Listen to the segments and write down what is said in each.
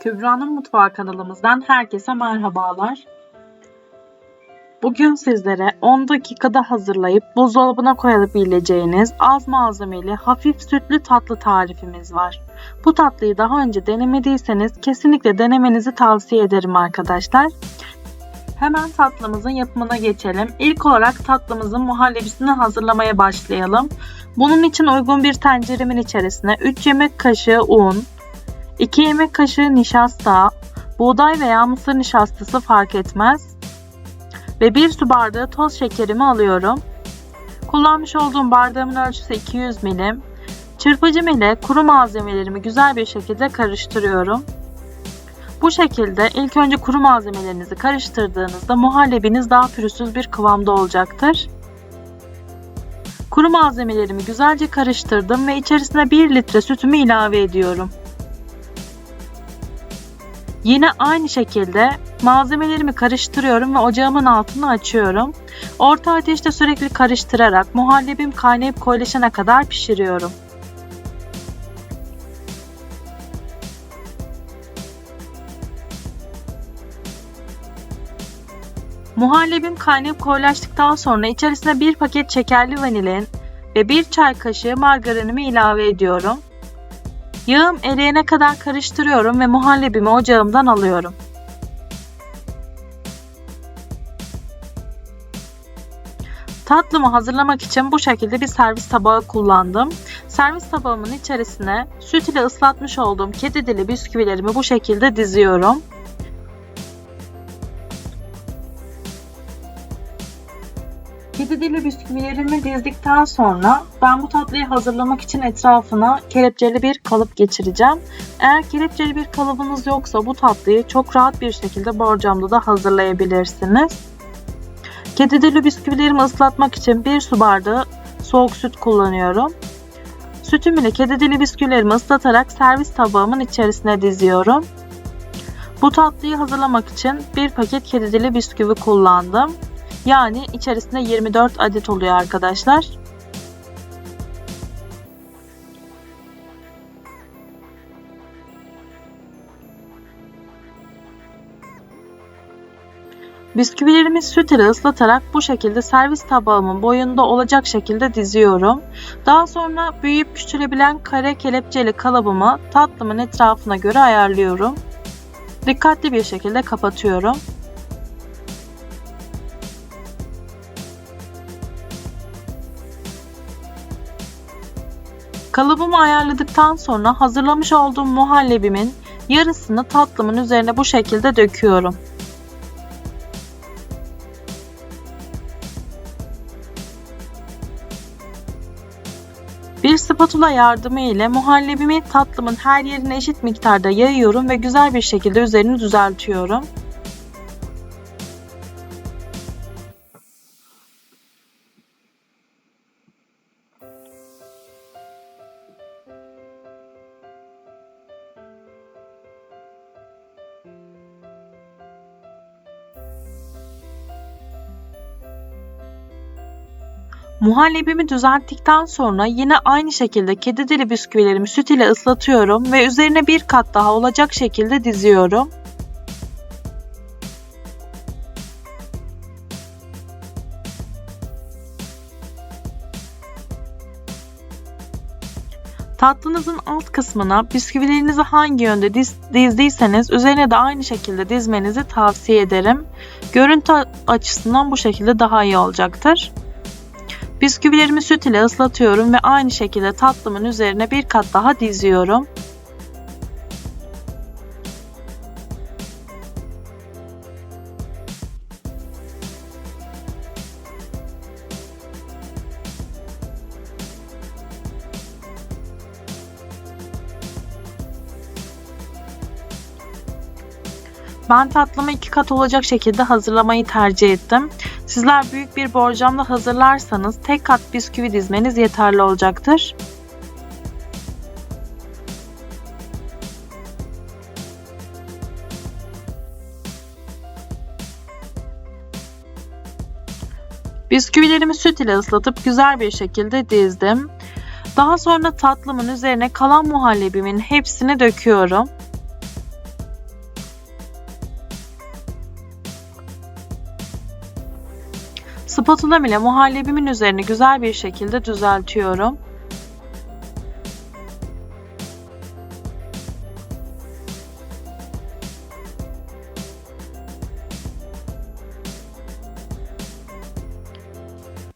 Kübra'nın Mutfağı kanalımızdan herkese merhabalar. Bugün sizlere 10 dakikada hazırlayıp buzdolabına koyabileceğiniz az malzemeli hafif sütlü tatlı tarifimiz var. Bu tatlıyı daha önce denemediyseniz kesinlikle denemenizi tavsiye ederim arkadaşlar. Hemen tatlımızın yapımına geçelim. İlk olarak tatlımızın muhallebisini hazırlamaya başlayalım. Bunun için uygun bir tenceremin içerisine 3 yemek kaşığı un, 2 yemek kaşığı nişasta, buğday veya mısır nişastası fark etmez ve 1 su bardağı toz şekerimi alıyorum. Kullanmış olduğum bardağımın ölçüsü 200 milim. Çırpıcım ile kuru malzemelerimi güzel bir şekilde karıştırıyorum. Bu şekilde ilk önce kuru malzemelerinizi karıştırdığınızda muhallebiniz daha pürüzsüz bir kıvamda olacaktır. Kuru malzemelerimi güzelce karıştırdım ve içerisine 1 litre sütümü ilave ediyorum. Yine aynı şekilde malzemelerimi karıştırıyorum ve ocağımın altını açıyorum. Orta ateşte sürekli karıştırarak muhallebim kaynayıp koyulaşana kadar pişiriyorum. Muhallebim kaynayıp koyulaştıktan sonra içerisine bir paket şekerli vanilin ve bir çay kaşığı margarinimi ilave ediyorum. Yağım eriyene kadar karıştırıyorum ve muhallebimi ocağımdan alıyorum. Tatlımı hazırlamak için bu şekilde bir servis tabağı kullandım. Servis tabağımın içerisine süt ile ıslatmış olduğum kedi dili bisküvilerimi bu şekilde diziyorum. Kedi dili bisküvilerimi dizdikten sonra ben bu tatlıyı hazırlamak için etrafına kelepçeli bir kalıp geçireceğim. Eğer kelepçeli bir kalıbınız yoksa bu tatlıyı çok rahat bir şekilde borcamda da hazırlayabilirsiniz. Kedi dili bisküvilerimi ıslatmak için bir su bardağı soğuk süt kullanıyorum. Sütüm ile kedi dili bisküvilerimi ıslatarak servis tabağımın içerisine diziyorum. Bu tatlıyı hazırlamak için bir paket kedi dili bisküvi kullandım. Yani içerisinde 24 adet oluyor arkadaşlar. Bisküvilerimi süt ile ıslatarak bu şekilde servis tabağımın boyunda olacak şekilde diziyorum. Daha sonra büyüyüp küçülebilen kare kelepçeli kalıbımı tatlımın etrafına göre ayarlıyorum. Dikkatli bir şekilde kapatıyorum. Kalıbımı ayarladıktan sonra hazırlamış olduğum muhallebimin yarısını tatlımın üzerine bu şekilde döküyorum. Bir spatula yardımı ile muhallebimi tatlımın her yerine eşit miktarda yayıyorum ve güzel bir şekilde üzerini düzeltiyorum. Muhallebimi düzelttikten sonra yine aynı şekilde kedi dili bisküvilerimi süt ile ıslatıyorum ve üzerine bir kat daha olacak şekilde diziyorum. Tatlınızın alt kısmına bisküvilerinizi hangi yönde diz, dizdiyseniz üzerine de aynı şekilde dizmenizi tavsiye ederim. Görüntü açısından bu şekilde daha iyi olacaktır. Bisküvilerimi süt ile ıslatıyorum ve aynı şekilde tatlımın üzerine bir kat daha diziyorum. Ben tatlımı iki kat olacak şekilde hazırlamayı tercih ettim. Sizler büyük bir borcamla hazırlarsanız tek kat bisküvi dizmeniz yeterli olacaktır. Bisküvilerimi süt ile ıslatıp güzel bir şekilde dizdim. Daha sonra tatlımın üzerine kalan muhallebimin hepsini döküyorum. Spatula ile muhallebimin üzerini güzel bir şekilde düzeltiyorum.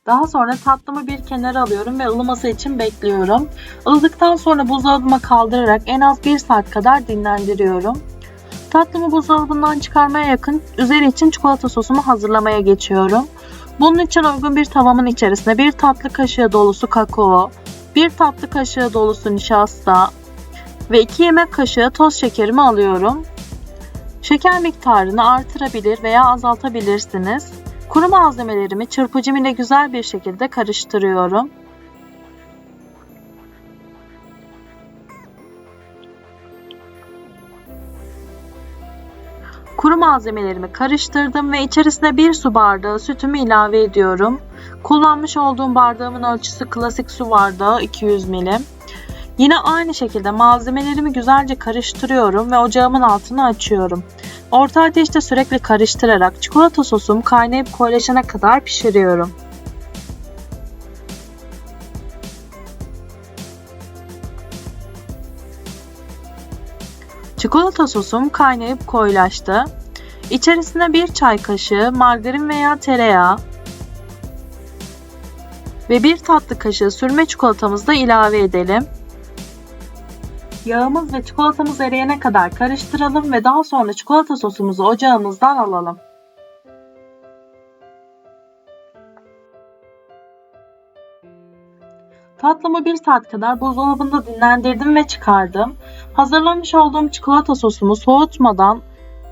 Daha sonra tatlımı bir kenara alıyorum ve ılıması için bekliyorum. Ilıdıktan sonra buzdolabıma kaldırarak en az 1 saat kadar dinlendiriyorum. Tatlımı buzdolabından çıkarmaya yakın üzeri için çikolata sosumu hazırlamaya geçiyorum. Bunun için uygun bir tavamın içerisine bir tatlı kaşığı dolusu kakao, bir tatlı kaşığı dolusu nişasta ve 2 yemek kaşığı toz şekerimi alıyorum. Şeker miktarını artırabilir veya azaltabilirsiniz. Kuru malzemelerimi çırpıcım ile güzel bir şekilde karıştırıyorum. Kuru malzemelerimi karıştırdım ve içerisine bir su bardağı sütümü ilave ediyorum. Kullanmış olduğum bardağımın ölçüsü klasik su bardağı 200 milim. Yine aynı şekilde malzemelerimi güzelce karıştırıyorum ve ocağımın altını açıyorum. Orta ateşte sürekli karıştırarak çikolata sosum kaynayıp koyulaşana kadar pişiriyorum. Çikolata sosum kaynayıp koyulaştı. İçerisine bir çay kaşığı margarin veya tereyağı ve bir tatlı kaşığı sürme çikolatamızı da ilave edelim. Yağımız ve çikolatamız eriyene kadar karıştıralım ve daha sonra çikolata sosumuzu ocağımızdan alalım. Tatlımı bir saat kadar buzdolabında dinlendirdim ve çıkardım. Hazırlamış olduğum çikolata sosumu soğutmadan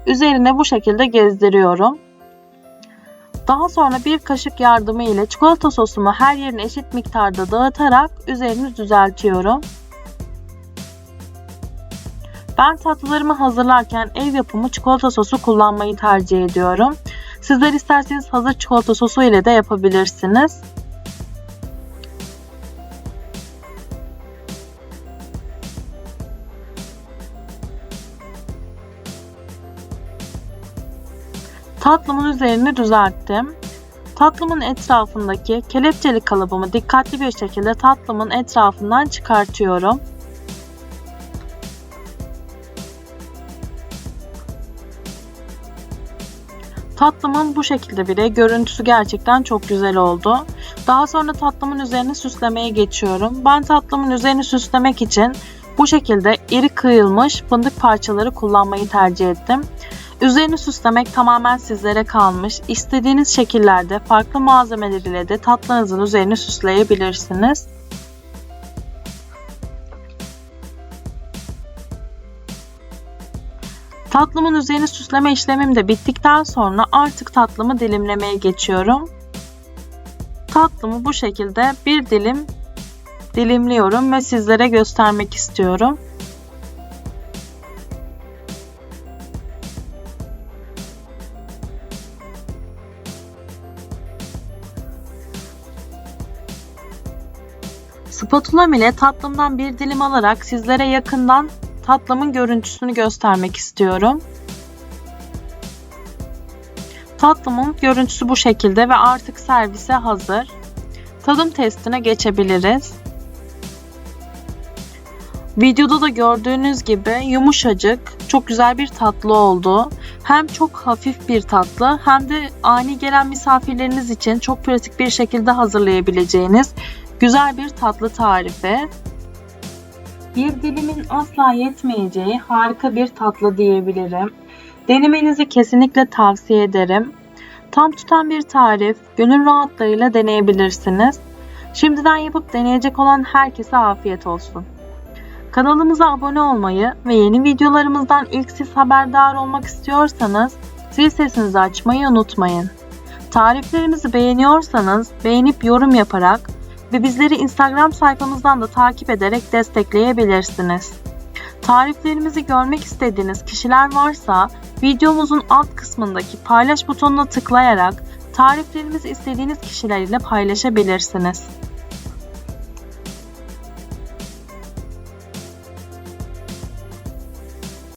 üzerine bu şekilde gezdiriyorum. Daha sonra bir kaşık yardımı ile çikolata sosumu her yerine eşit miktarda dağıtarak üzerini düzeltiyorum. Ben tatlılarımı hazırlarken ev yapımı çikolata sosu kullanmayı tercih ediyorum. Sizler isterseniz hazır çikolata sosu ile de yapabilirsiniz. Tatlımın üzerini düzelttim. Tatlımın etrafındaki kelepçeli kalıbımı dikkatli bir şekilde tatlımın etrafından çıkartıyorum. Tatlımın bu şekilde bile görüntüsü gerçekten çok güzel oldu. Daha sonra tatlımın üzerine süslemeye geçiyorum. Ben tatlımın üzerini süslemek için bu şekilde iri kıyılmış fındık parçaları kullanmayı tercih ettim. Üzerini süslemek tamamen sizlere kalmış. İstediğiniz şekillerde farklı malzemeler ile de tatlınızın üzerini süsleyebilirsiniz. Tatlımın üzerini süsleme işlemim de bittikten sonra artık tatlımı dilimlemeye geçiyorum. Tatlımı bu şekilde bir dilim dilimliyorum ve sizlere göstermek istiyorum. Spatula ile tatlımdan bir dilim alarak sizlere yakından tatlımın görüntüsünü göstermek istiyorum. Tatlımın görüntüsü bu şekilde ve artık servise hazır. Tadım testine geçebiliriz. Videoda da gördüğünüz gibi yumuşacık, çok güzel bir tatlı oldu. Hem çok hafif bir tatlı hem de ani gelen misafirleriniz için çok pratik bir şekilde hazırlayabileceğiniz güzel bir tatlı tarifi. Bir dilimin asla yetmeyeceği harika bir tatlı diyebilirim. Denemenizi kesinlikle tavsiye ederim. Tam tutan bir tarif, gönül rahatlığıyla deneyebilirsiniz. Şimdiden yapıp deneyecek olan herkese afiyet olsun. Kanalımıza abone olmayı ve yeni videolarımızdan ilk siz haberdar olmak istiyorsanız zil sesinizi açmayı unutmayın. Tariflerimizi beğeniyorsanız beğenip yorum yaparak ve bizleri Instagram sayfamızdan da takip ederek destekleyebilirsiniz. Tariflerimizi görmek istediğiniz kişiler varsa videomuzun alt kısmındaki paylaş butonuna tıklayarak tariflerimizi istediğiniz kişiler ile paylaşabilirsiniz.